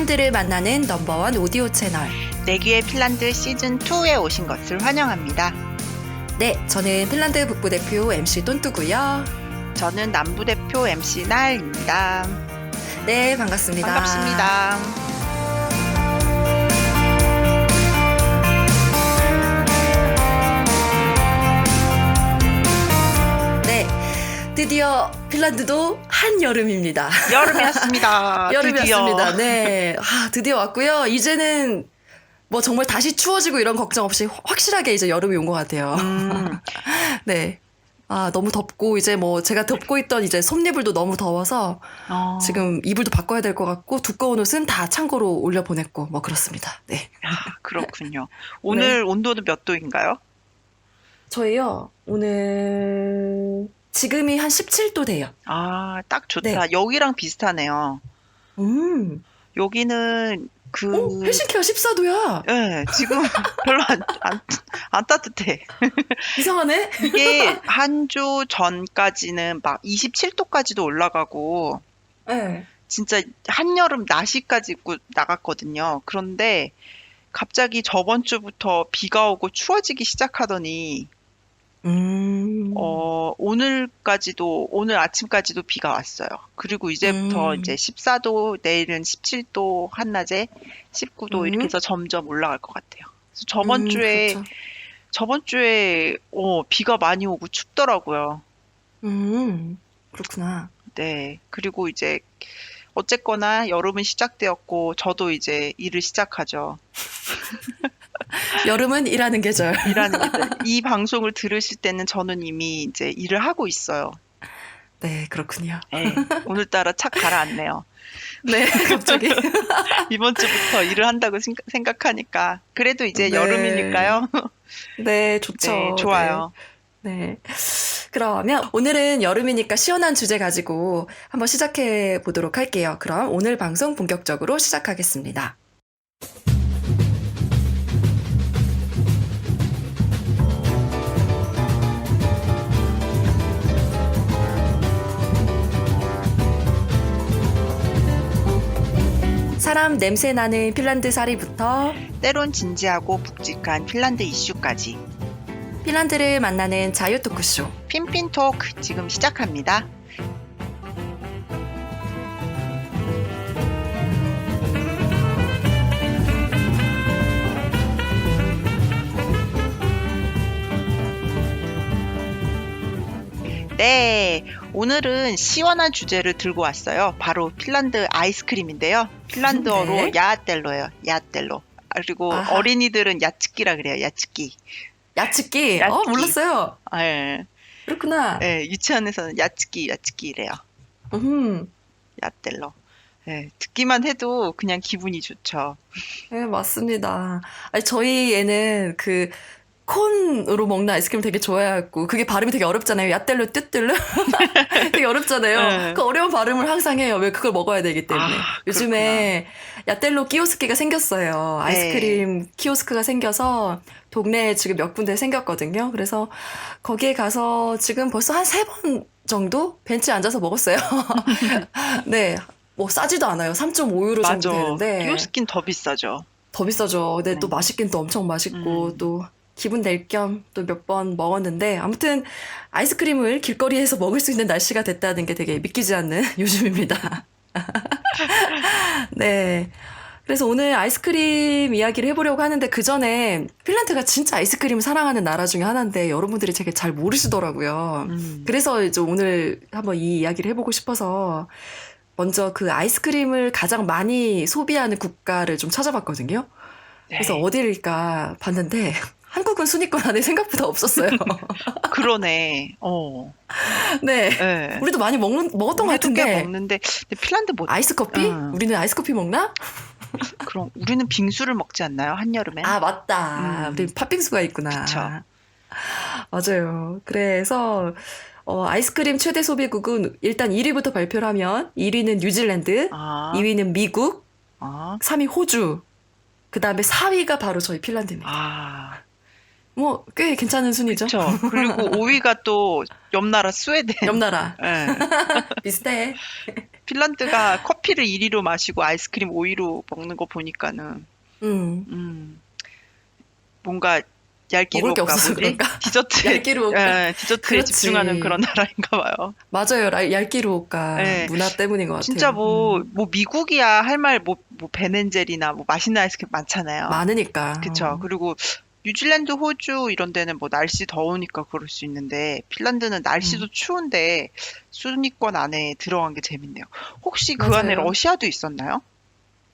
핀란드를 만나는 넘버원 오디오 채널. 내귀의 핀란드 시즌 2에 오신 것을 환영합니다. 네, 저는 핀란드 북부 대표 MC 똔뚜고요. 저는 남부 대표 MC 나일입니다. 네, 반갑습니다. 반갑습니다. 드디어 핀란드도 한여름입니다. 여름이었습니다. 여름이었습니다. 네, 아, 드디어 왔고요. 이제는 뭐 정말 다시 추워지고 이런 걱정 없이 확실하게 이제 여름이 온 것 같아요. 음, 네. 아, 너무 덥고, 이제 뭐, 제가 덮고 있던 이제 솜니불도 너무 더워서, 어, 지금 이불도 바꿔야 될 것 같고, 두꺼운 옷은 다 창고로 올려 보냈고, 뭐, 그렇습니다. 네. 아, 그렇군요. 오늘 온도는 몇 도인가요? 저희요, 오늘, 지금이 한 17도 돼요. 아, 딱 좋다. 여기랑 비슷하네요. 음. 여기는 그, 오, 헬싱키가 14도야. 예, 지금 별로 안, 안, 안 따뜻해. 이상하네? 이게 한 주 전까지는 막 27도까지도 올라가고, 네. 진짜 한여름 나시까지 입고 나갔거든요. 그런데 갑자기 저번 주부터 비가 오고 추워지기 시작하더니 음. 어, 오늘까지도 오늘 아침까지도 비가 왔어요. 그리고 이제부터 음. 이제 14도, 내일은 17도 한낮에 19도 음. 이렇게 해서 점점 올라갈 것 같아요. 그래서 저번 음, 주에 그렇죠. 저번 주에 어, 비가 많이 오고 춥더라고요. 음. 그렇구나. 네. 그리고 이제 어쨌거나 여름은 시작되었고 저도 이제 일을 시작하죠. 여름은 일하는 계절. 일하는 게이 방송을 들으실 때는 저는 이미 이제 일을 하고 있어요. 네, 그렇군요. 네. 오늘따라 착 가라앉네요. 네, 갑자기. 이번 주부터 일을 한다고 생각- 생각하니까 그래도 이제 네. 여름이니까요. 네, 좋죠. 네, 좋아요. 네. 네. 그러면 오늘은 여름이니까 시원한 주제 가지고 한번 시작해 보도록 할게요. 그럼 오늘 방송 본격적으로 시작하겠습니다. 사람 냄새 나는 핀란드 사리부터 때론 진지하고 묵직한 핀란드 이슈까지 핀란드를 만나는 자유 토크쇼. 핀핀 토크 지금 시작합니다. 네, 오늘은 시원한 주제를 들고 왔어요. 바로 핀란드 아이스크림인데요. 핀란드어로 네. 야atel로예요. 야텔로. 그리고 아하. 어린이들은 야츠끼라 그래요. 야츠끼. 야츠끼. 어, 야츠끼. 몰랐어요. 예. 그렇구나. 예, 유치원에서는 야츠끼, 야츠끼래요. 음. 야텔로. 예, 듣기만 해도 그냥 기분이 좋죠. 네, 맞습니다. 아니, 저희 애는 그, 콘으로 먹는 아이스크림 되게 좋아해갖고, 그게 발음이 되게 어렵잖아요. 야텔로, 뚜뜰로? 되게 어렵잖아요. 네. 그 어려운 발음을 항상 해요. 왜 그걸 먹어야 되기 때문에. 아, 요즘에 야텔로 키오스크가 생겼어요. 네. 아이스크림 키오스크가 생겨서 동네에 지금 몇 군데 생겼거든요. 그래서 거기에 가서 지금 벌써 한 세 번 정도 벤치에 앉아서 먹었어요. 네. 뭐 싸지도 않아요. 3.5유로 맞아. 정도 되는데. 키오스킨 더 비싸죠. 더 비싸죠. 근데 또 네. 맛있긴 또 엄청 맛있고 음. 또 기분 낼 겸 또 몇 번 먹었는데 아무튼 아이스크림을 길거리에서 먹을 수 있는 날씨가 됐다는 게 되게 믿기지 않는 요즘입니다. 네. 그래서 오늘 아이스크림 이야기를 해보려고 하는데 그 전에 핀란드가 진짜 아이스크림을 사랑하는 나라 중에 하나인데 여러분들이 되게 잘 모르시더라고요. 음. 그래서 이제 오늘 한번 이 이야기를 해보고 싶어서 먼저 그 아이스크림을 가장 많이 소비하는 국가를 좀 찾아봤거든요. 네. 그래서 어디일까 봤는데 한국은 순위권 안에 생각보다 없었어요. 그러네. 어. 네. 네. 우리도 많이 먹는, 먹었던 것 우리도 꽤 같은데. 먹는데 근데 핀란드 뭐 아이스 커피? 음. 우리는 아이스 커피 먹나? 그럼 우리는 빙수를 먹지 않나요? 한여름에? 아, 맞다. 음. 우리 팥빙수가 있구나. 그쵸. 맞아요. 그래서, 어, 아이스크림 최대 소비국은 일단 1위부터 발표를 하면 1위는 뉴질랜드, 아. 2위는 미국, 아. 3위 호주, 그 다음에 4위가 바로 저희 핀란드입니다. 아. 뭐, 꽤 괜찮은 순위죠. 그렇죠. 그리고 5위가 또 옆나라 스웨덴. 옆나라. 예. 비슷해. 핀란드가 커피를 1위로 마시고 아이스크림 5위로 먹는 거 보니까는 음. 음, 뭔가 없어서 뭐지? 디저트에 얄기로 예, 디저트에 그렇지. 집중하는 그런 나라인가 봐요. 맞아요. 라- 얄기로울까 네. 문화 때문인 것 같아요. 진짜 뭐, 음. 뭐 미국이야 할 말 뭐, 뭐 베넨젤이나 뭐 맛있는 아이스크림 많잖아요. 많으니까. 어. 그리고 뉴질랜드, 호주 이런 데는 뭐 날씨 더우니까 그럴 수 있는데 핀란드는 날씨도 음. 추운데 순위권 안에 들어간 게 재밌네요. 혹시 그 맞아요. 안에 러시아도 있었나요?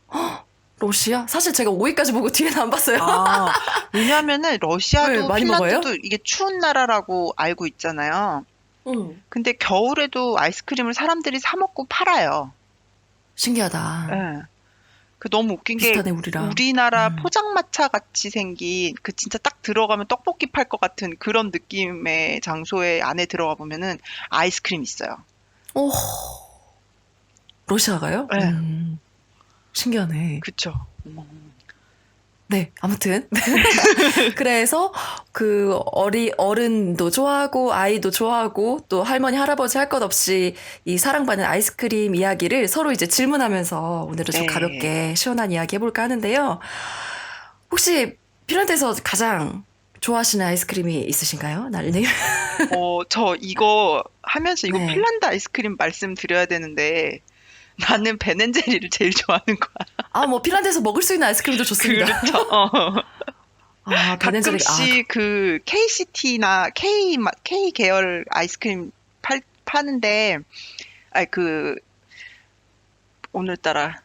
러시아? 사실 제가 5위까지 보고 뒤에는 안 봤어요. 아, 왜냐하면은 러시아도 왜, 핀란드도 이게 추운 나라라고 알고 있잖아요. 음. 근데 겨울에도 아이스크림을 사람들이 사 먹고 팔아요. 신기하다. 예. 그 너무 웃긴 게 비슷하네 우리랑. 우리나라 음. 포장마차 같이 생긴 그 진짜 딱 들어가면 떡볶이 팔 것 같은 그런 느낌의 장소에 안에 들어가 보면은 아이스크림 있어요. 오. 러시아가요? 네. 음. 신기하네. 그쵸? 네, 아무튼. 그래서 그 어리, 어른도 좋아하고 아이도 좋아하고 또 할머니, 할아버지 할 것 없이 이 사랑받는 아이스크림 이야기를 서로 이제 질문하면서 오늘은 좀 네. 가볍게 시원한 이야기 해볼까 하는데요. 혹시 핀란드에서 가장 좋아하시는 아이스크림이 있으신가요? 날님? 어, 저 이거 하면서 이거 네. 핀란드 아이스크림 말씀드려야 되는데 나는 베넨제리를 제일 좋아하는 거야. 아, 뭐 핀란드에서 먹을 수 있는 아이스크림도 좋습니다. 그렇죠. 어. 아, 베네즈리. 아, 가끔씩 그 KCT나 K 마- K 계열 아이스크림 팔 파는데 아니 그 오늘따라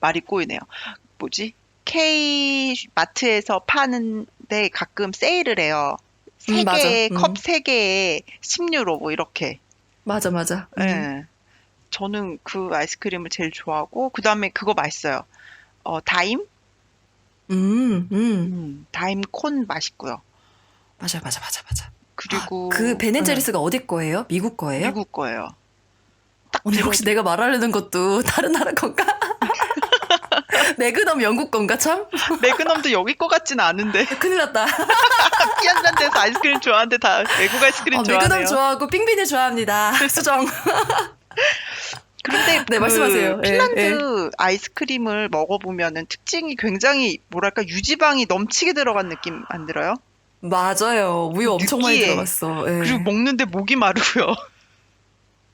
말이 꼬이네요. 뭐지? K 마트에서 파는데 가끔 세일을 해요. 세 음. 개에 음. 컵세 개에 10유로 뭐 이렇게. 맞아, 맞아. 음. 예. 저는 그 아이스크림을 제일 좋아하고 그다음에 그거 맛있어요. 어, 다임? 음, 음. 음, 다임 콘 맛있고요. 맞아, 맞아, 맞아, 맞아. 그리고 그 베네제리스가 어디 거예요? 미국 네, 거예요? 미국 거예요. 딱 언니 혹시 내가 말하려는 것도 다른 나라 건가? 매그넘 영국 건가 참? 매그넘도 여기 거 같진 않은데 큰일 났다. 핀란드에서 아이스크림 좋아하는데 다 외국 아이스크림 어, 좋아하네요. 매그넘 좋아하고 빙빙을 좋아합니다. 수정. 그런데 네, 그 말씀하세요. 예, 핀란드 아이스크림을 먹어보면은 특징이 굉장히 뭐랄까 유지방이 넘치게 들어간 느낌 안 들어요? 맞아요. 우유 엄청 많이. 들어갔어. 예. 그리고 먹는데 목이 마르고요.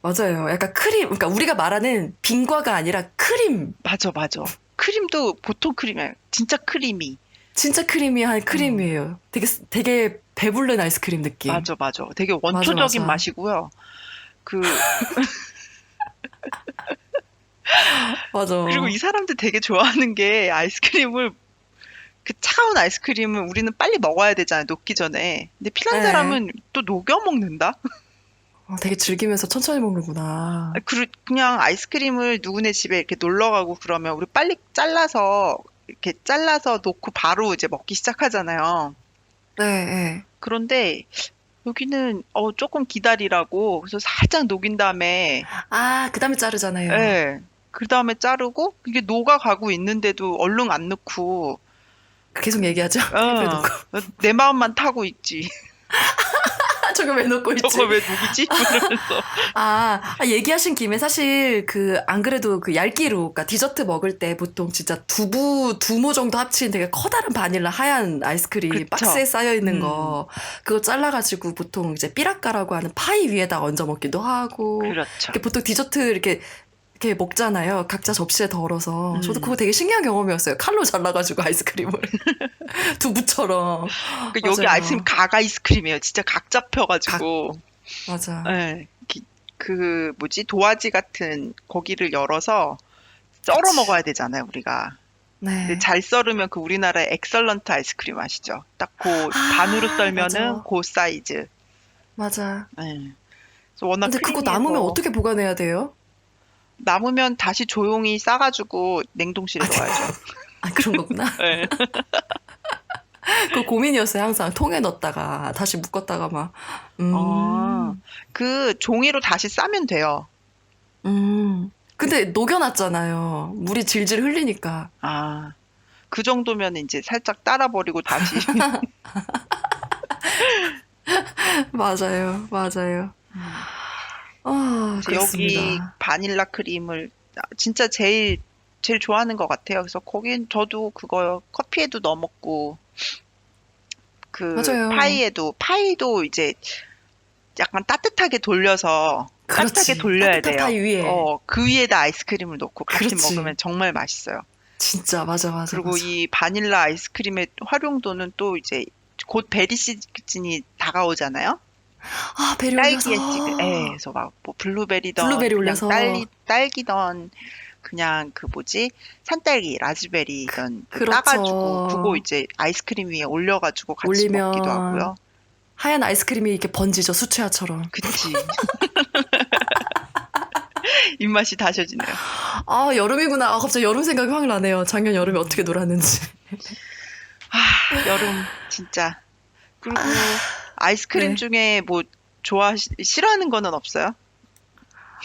맞아요. 약간 크림, 그러니까 우리가 말하는 빙과가 아니라 크림. 맞아, 맞아. 크림도 보통 크림이에요. 진짜 크림이. 진짜 크리미한 크림이에요. 되게 되게 배부른 아이스크림 느낌. 맞아, 맞아. 되게 원초적인 맞아. 맛이고요. 그 맞아. 그리고 이 사람들 되게 좋아하는 게 아이스크림을 그 차가운 아이스크림을 우리는 빨리 먹어야 되잖아요. 녹기 전에. 근데 핀란드 네. 사람은 또 녹여 먹는다. 어, 되게 즐기면서 천천히 먹는구나. 아, 그- 그냥 아이스크림을 누구네 집에 이렇게 놀러 가고 그러면 우리 빨리 잘라서 이렇게 잘라서 놓고 바로 이제 먹기 시작하잖아요. 네, 네. 그런데 여기는 어 조금 기다리라고 그래서 살짝 녹인 다음에 아, 그 다음에 자르잖아요. 예. 그 다음에 자르고 이게 녹아 가고 있는데도 얼른 안 넣고 계속 얘기하죠. 왜 어. 내 마음만 타고 있지. 저거 왜 놓고 있지? 저거 왜 녹이지? 이러면서. 아, 아, 얘기하신 김에 사실 그 안 그래도 그 얇기로 그러니까 디저트 먹을 때 보통 진짜 두부 두모 정도 합친 되게 커다란 바닐라 하얀 아이스크림 그쵸. 박스에 쌓여 있는 음. 거 그거 잘라가지고 보통 이제 삐라까라고 하는 파이 위에다 얹어 먹기도 하고 그렇죠. 보통 디저트 이렇게 이렇게 먹잖아요. 각자 접시에 덜어서. 음. 저도 그거 되게 신기한 경험이었어요. 칼로 잘라가지고 아이스크림을 두부처럼. 그 여기. 아이스크림 각 아이스크림이에요. 진짜 각 잡혀가지고. 맞아. 예. 기- 그 뭐지 도화지 같은 거기를 열어서 썰어 그치. 먹어야 되잖아요, 우리가. 네. 잘 썰으면 그 우리나라의 엑설런트 아이스크림 아시죠? 딱그 아, 반으로 썰면은 맞아. 그 사이즈. 맞아. 예. 그래서 워낙 근데 그거 남으면 어떻게 보관해야 돼요? 남으면 다시 조용히 싸가지고 냉동실에 아, 넣어야죠. 아, 그런 거구나. 예. 그 고민이었어요, 항상. 통에 넣었다가, 다시 묶었다가 막. 음. 아, 그 종이로 다시 싸면 돼요. 음. 근데 녹여놨잖아요. 물이 질질 흘리니까. 아, 그 정도면 이제 살짝 따라 버리고 다시. 맞아요, 맞아요. 아, 여기 그렇습니다. 바닐라 크림을 진짜 제일 제일 좋아하는 것 같아요. 그래서 거긴 저도 그거 커피에도 넣어 먹고 그 맞아요. 파이에도 파이도 이제 약간 따뜻하게 돌려서. 따뜻하게 돌려야 따뜻한 돼요. 파이 위에. 어, 그 위에다 아이스크림을 넣고 같이 그렇지. 먹으면 정말 맛있어요. 진짜 맞아 맞아. 그리고 맞아. 이 바닐라 아이스크림의 활용도는 또 이제 곧 베리 시즌이 다가오잖아요. 아 베리 올려서. 딸기에 찍은, 예, 그래서 막 뭐 블루베리던, 블루베리 그냥 올려서. 딸기, 딸기던, 그냥 그 뭐지 산딸기, 라즈베리던 그 그렇죠. 따가지고 그거 이제 아이스크림 위에 올려가지고 같이 올리면 먹기도 하고요. 하얀 아이스크림이 이렇게 번지죠 수채화처럼. 그치. 입맛이 다셔지네요. 아 여름이구나. 아 갑자기 여름 생각이 확 나네요. 작년 여름에 어떻게 놀았는지. 아, 여름 진짜. 그리고 아이스크림 네. 중에 뭐 좋아 싫어하는 거는 없어요?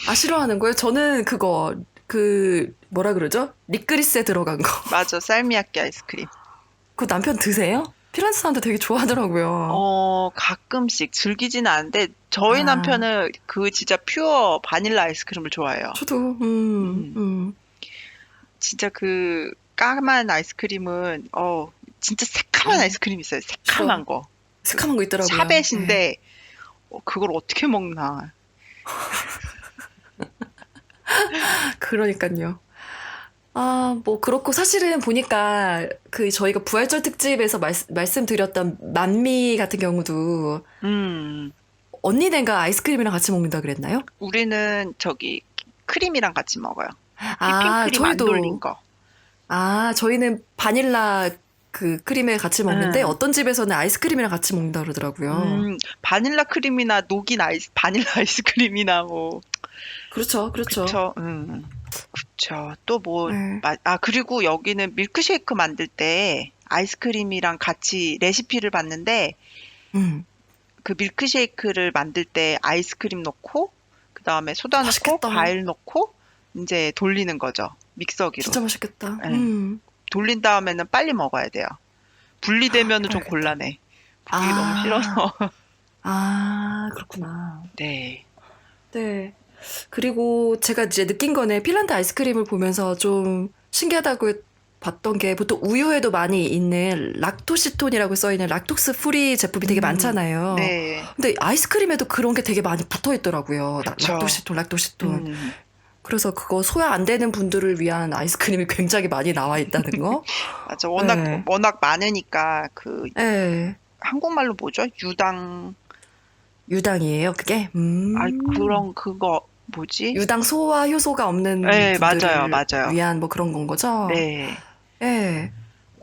아 싫어하는 거예요? 저는 그거 그 뭐라 그러죠? 리크리스에 들어간 거. 맞아, 쌀미야끼 아이스크림. 그거 남편 드세요? 피란스 사람들 되게 좋아하더라고요. 어, 가끔씩 즐기지는 않는데 저희 아. 남편은 그 진짜 퓨어 바닐라 아이스크림을 좋아해요. 저도 음, 음. 진짜 그 까만 아이스크림은 어 진짜 새카만 음. 아이스크림 있어요. 새카만 거. 새카만 거 있더라고요. 샤벳인데 어, 그걸 어떻게 먹나? 그러니까요. 아, 뭐 그렇고 사실은 보니까 그 저희가 부활절 특집에서 말, 말씀드렸던 만미 같은 경우도 음, 언니네가 아이스크림이랑 같이 먹는다 그랬나요? 우리는 저기 크림이랑 같이 먹어요. 아, 저희도. 아, 저희는 바닐라 그 크림에 같이 먹는데 음. 어떤 집에서는 아이스크림이랑 같이 먹는다 그러더라고요. 음, 바닐라 크림이나 녹인 아이스 바닐라 아이스크림이나 뭐 그렇죠, 그렇죠. 그쵸, 음, 그쵸. 또 뭐, 네. 마- 아, 그리고 여기는 밀크쉐이크 만들 때 아이스크림이랑 같이 레시피를 봤는데, 음, 그 밀크쉐이크를 만들 때 아이스크림 넣고, 그 다음에 소다 넣고, 맛있겠다. 과일 넣고, 이제 돌리는 거죠. 믹서기로. 진짜 맛있겠다. 네. 음. 돌린 다음에는 빨리 먹어야 돼요. 분리되면은 좀 그래야겠다. 곤란해. 아. 너무 싫어서. 아, 그렇구나. 네. 네. 그리고 제가 이제 느낀 거는 핀란드 아이스크림을 보면서 좀 신기하다고 봤던 게 보통 우유에도 많이 있는 락토시톤이라고 써 있는 락톡스 프리 제품이 되게 음, 많잖아요. 네. 근데 아이스크림에도 그런 게 되게 많이 붙어 있더라고요. 락토시톤, 락토시톤. 음, 그래서 그거 소화 안 되는 분들을 위한 아이스크림이 굉장히 많이 나와 있다는 거. 맞아. 워낙, 네. 워낙 많으니까, 그, 네. 한국말로 뭐죠? 유당, 유당이에요, 그게? 음. 아, 그런 그거 뭐지? 유당 소화 효소가 없는 네, 분들을 맞아요, 맞아요. 위한 뭐 그런 건 거죠? 네. 예.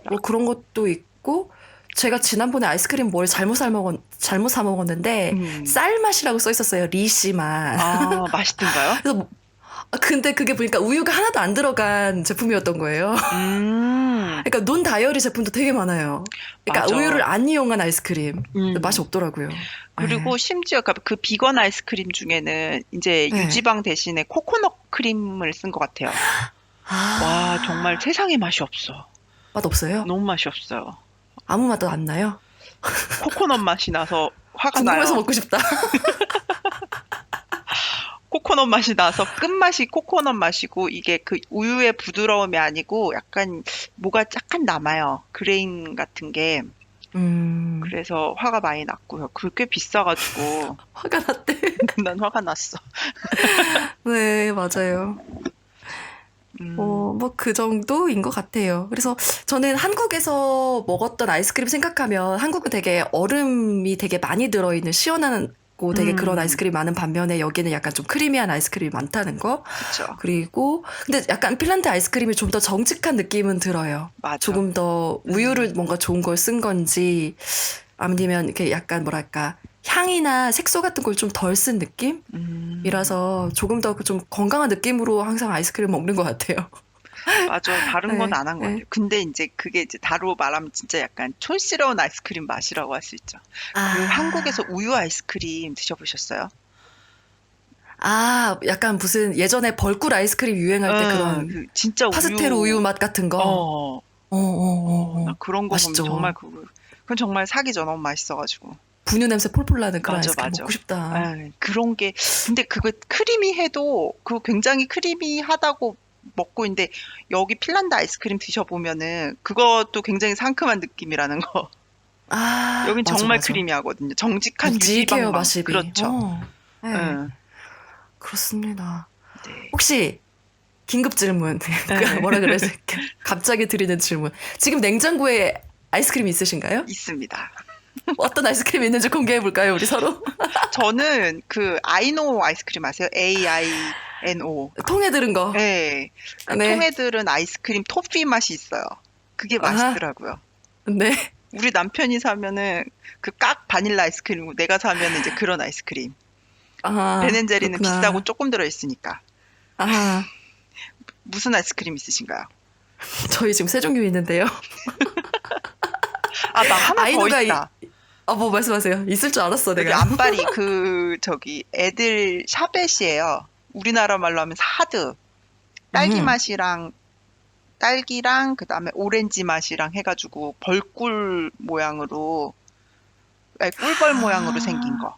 뭐 그런 것도 있고 제가 지난번에 아이스크림 뭘 잘못 사 먹었 잘못 사 먹었는데 음. 쌀 맛이라고 써 있었어요. 리씨 맛. 아, 맛있던가요? 그래서 근데 그게 보니까 우유가 하나도 안 들어간 제품이었던 거예요. 음. 그러니까 논 다이어리 제품도 되게 많아요. 그러니까 맞아. 우유를 안 이용한 아이스크림. 음. 맛이 없더라고요. 그리고 심지어 그- 그 비건 아이스크림 중에는 이제 네. 유지방 대신에 코코넛 크림을 쓴 것 같아요. 아, 와, 정말 세상에 맛이 없어. 맛 없어요? 너무 맛이 없어요. 아무 맛도 안 나요? 코코넛 맛이 나서 화가 궁금해서 나요. 먹고 싶다. 코코넛 맛이 나서 끝맛이 코코넛 맛이고 이게 그 우유의 부드러움이 아니고 약간 뭐가 약간 남아요. 그레인 같은 게. 음, 그래서 화가 많이 났고요. 그게 비싸가지고 화가 났대. 난 화가 났어. 네, 맞아요. 음, 어, 뭐 그 정도인 것 같아요. 그래서 저는 한국에서 먹었던 아이스크림 생각하면 한국은 되게 얼음이 되게 많이 들어있는 시원 하고 되게 음. 그런 아이스크림 많은 반면에 여기는 약간 좀 크리미한 아이스크림이 많다는 거. 그쵸. 그리고 근데 약간 핀란드 아이스크림이 좀 더 정직한 느낌은 들어요. 맞아. 조금 더 우유를 뭔가 좋은 걸 쓴 건지 아니면 이렇게 약간 뭐랄까 향이나 색소 같은 걸 좀 덜 쓴 느낌? 음, 이라서 조금 더 좀 건강한 느낌으로 항상 아이스크림 먹는 것 같아요. 맞아. 다른 건 네, 안 한것 네. 같아요. 근데 이제 그게 이제 다로 말하면 진짜 약간 촌스러운 아이스크림 맛이라고 할 수 있죠. 그 아. 한국에서 우유 아이스크림 드셔보셨어요? 아, 약간 무슨 예전에 벌꿀 아이스크림 유행할 때 어, 그런 그 진짜 파스텔 우유 맛 같은 거. 어, 어, 어, 어, 나 어. 그런 거 맛있죠. 보면 정말 그거 그건 정말 사기죠. 너무 맛있어가지고. 분유 냄새 폴폴 나는 그런 맞아, 아이스크림 맞아. 먹고 싶다. 아, 그런 게 근데 그거 크리미해도 그거 굉장히 크리미하다고 먹고 있는데 여기 핀란드 아이스크림 드셔보면은 그것도 굉장히 상큼한 느낌이라는 거. 아, 여긴 맞아, 정말 맞아. 크리미하거든요. 정직한 묵직해요 유지방망. 맛이. 그렇죠. 어, 네, 응. 그렇습니다. 네. 혹시 긴급 질문 네. 뭐라 그래야 돼? 갑자기 드리는 질문. 지금 냉장고에 아이스크림 있으신가요? 있습니다. 어떤 아이스크림 있는지 공개해 볼까요, 우리 서로? 저는 그 아이노 아이스크림 아세요? A I N O. 통에 들은 거. 네. 그 네. 통에 들은 아이스크림 토피 맛이 있어요. 그게. 맛있더라고요. 네. 우리 남편이 사면은 그 깍 바닐라 아이스크림이고 내가 사면은 이제 그런 아이스크림. 아, 베넨제리는 그렇구나. 비싸고 조금 들어 있으니까. 아, 무슨 아이스크림 있으신가요? 저희 지금 세 종류 있는데요. 아, 나 하나 더 아이누가 있다. 아, 뭐 말씀하세요. 있을 줄 알았어, 내가. 안발이 그 저기 애들 샤벳이에요. 우리나라 말로 하면 사드. 딸기 음. 맛이랑 딸기랑 그다음에 오렌지 맛이랑 해가지고 벌꿀 모양으로 아니, 꿀벌 아. 모양으로 생긴 거.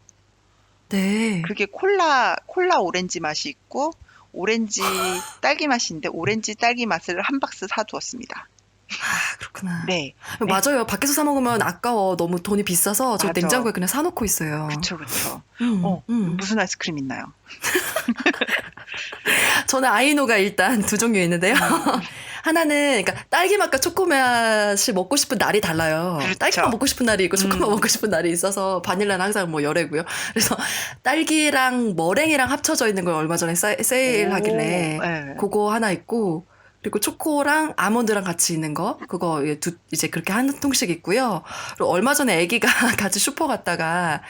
네. 그게 콜라 콜라 오렌지 맛이 있고 오렌지 딸기 있는데 오렌지 딸기 맛을 한 박스 사두었습니다. 아, 그렇구나. 네, 맞아요. 밖에서 사 먹으면 아까워. 너무 돈이 비싸서 저 맞아. 냉장고에 그냥 사 놓고 있어요. 그쵸 그쵸. 음, 어, 음. 무슨 아이스크림 있나요? 저는 아이노가 일단 두 종류 있는데요. 음. 하나는 그러니까 딸기 맛과 초코 맛이 먹고 싶은 날이 달라요. 그렇죠. 딸기만 먹고 싶은 날이 있고 초코만 음. 먹고 싶은 날이 있어서 바닐라는 항상 뭐 열애고요. 그래서 딸기랑 머랭이랑 합쳐져 있는 걸 얼마 전에 사- 세일하길래 오, 네. 그거 하나 있고 그리고 초코랑 아몬드랑 같이 있는 거 그거 이제 두 이제 그렇게 한 통씩 있고요. 그리고 얼마 전에 아기가 같이 슈퍼 갔다가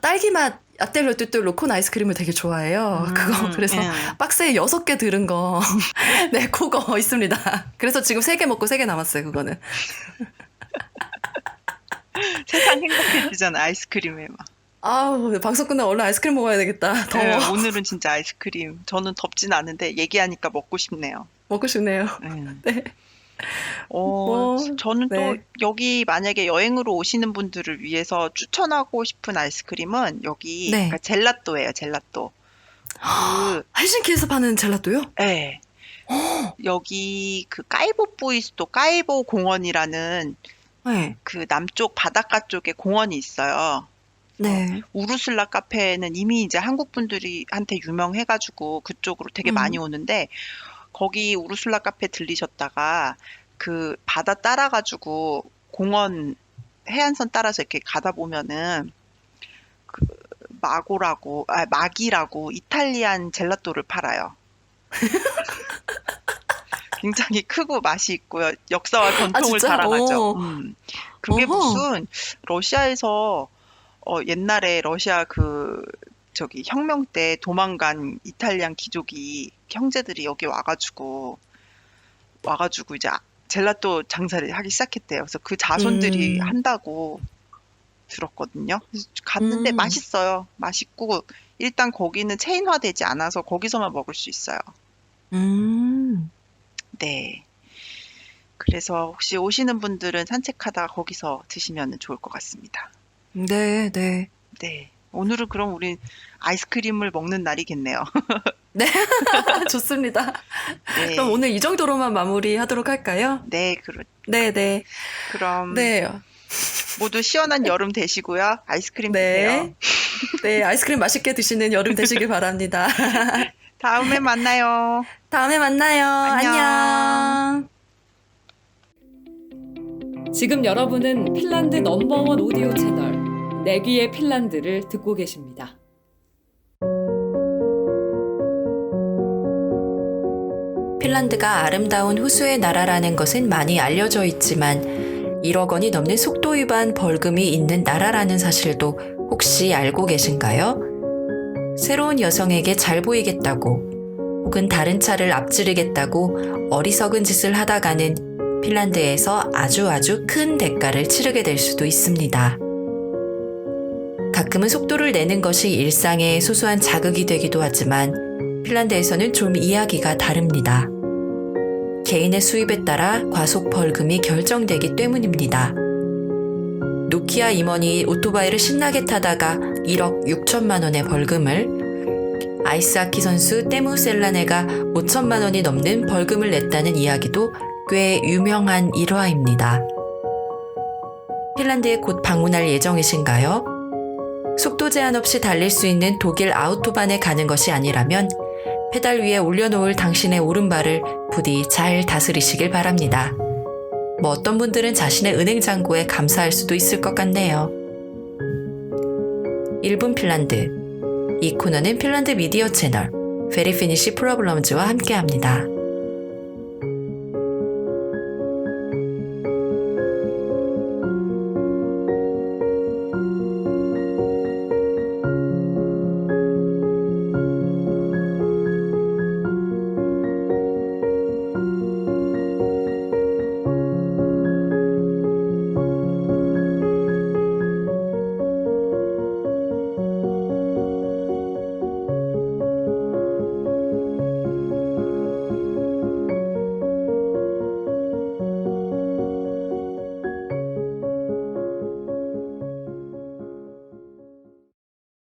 딸기 맛 아텔로 뚜뚜 로콘 아이스크림을 되게 좋아해요. 음, 그거 그래서 예. 박스에 여섯 개 들은 거. 네, 그거 있습니다. 그래서 지금 세 개 먹고 세 개 남았어요, 그거는. 세상 행복해지잖아 아이스크림에 막. 아우, 방송 끝나면 얼른 아이스크림 먹어야 되겠다. 더워. 네, 오늘은 진짜 아이스크림. 저는 덥진 않은데 얘기하니까 먹고 싶네요. 먹고 싶네요. 네. 네. 어, 뭐, 저는 또 네. 여기 만약에 여행으로 오시는 분들을 위해서 추천하고 싶은 아이스크림은 여기 네. 그러니까 젤라또예요, 젤라또. 그, 헬싱키에서 파는 젤라또요? 네. 여기 그 까이보 보이스도 까이보 공원이라는 네. 그 남쪽 바닷가 쪽에 공원이 있어요. 네. 우르슬라 카페는 이미 이제 한국 분들이 한테 유명해가지고 그쪽으로 되게 음. 많이 오는데 거기 우르슬라 카페 들리셨다가 그 바다 따라가지고 공원 해안선 따라서 이렇게 가다 보면은 그 마고라고 아 마기라고 이탈리안 젤라또를 팔아요. 굉장히 크고 맛이 있고요. 역사와 전통을 아? 자랑하죠. 오. 음. 그게 어허. 무슨 러시아에서 어, 옛날에 러시아 그 저기 혁명 때 도망간 이탈리안 귀족이 형제들이 여기 와가지고 와가지고 이제 아- 젤라또 장사를 하기 시작했대요. 그래서 그 자손들이 음. 한다고 들었거든요. 갔는데 음. 맛있어요. 맛있고 일단 거기는 체인화되지 않아서 거기서만 먹을 수 있어요. 음. 네. 그래서 혹시 오시는 분들은 산책하다가 거기서 드시면 좋을 것 같습니다. 네, 네. 네. 오늘은 그럼 우리 아이스크림을 먹는 날이겠네요. 좋습니다. 네. 그럼 오늘 이 정도로만 마무리하도록 할까요? 네, 그러, 네, 네. 그럼 네. 모두 시원한 여름 되시고요. 아이스크림 네. 드세요. 네, 아이스크림 맛있게 드시는 여름 되시길 바랍니다. 다음에 만나요. 다음에 만나요. 안녕. 안녕. 지금 여러분은 핀란드 넘버원 오디오 채널 내귀의 핀란드를 듣고 계십니다. 핀란드가 아름다운 호수의 나라라는 것은 많이 알려져 있지만 1억 원이 넘는 속도 위반 벌금이 있는 나라라는 사실도 혹시 알고 계신가요? 새로운 여성에게 잘 보이겠다고 혹은 다른 차를 앞지르겠다고 어리석은 짓을 하다가는 핀란드에서 아주 아주 큰 대가를 치르게 될 수도 있습니다. 가끔은 속도를 내는 것이 일상의 소소한 자극이 되기도 하지만 핀란드에서는 좀 이야기가 다릅니다. 개인의 수입에 따라 과속 벌금이 결정되기 때문입니다. 노키아 임원이 오토바이를 신나게 타다가 1억 6천만 원의 벌금을 아이스하키 선수 때무 셀라네가 5천만 원이 넘는 벌금을 냈다는 이야기도 꽤 유명한 일화입니다. 핀란드에 곧 방문할 예정이신가요? 속도 제한 없이 달릴 수 있는 독일 아우토반에 가는 것이 아니라면 페달 위에 올려놓을 당신의 오른발을 부디 잘 다스리시길 바랍니다. 뭐 어떤 분들은 자신의 은행 잔고에 감사할 수도 있을 것 같네요. 1분 핀란드. 이 코너는 핀란드 미디어 채널 페리피니시 프로블럼즈와 함께합니다.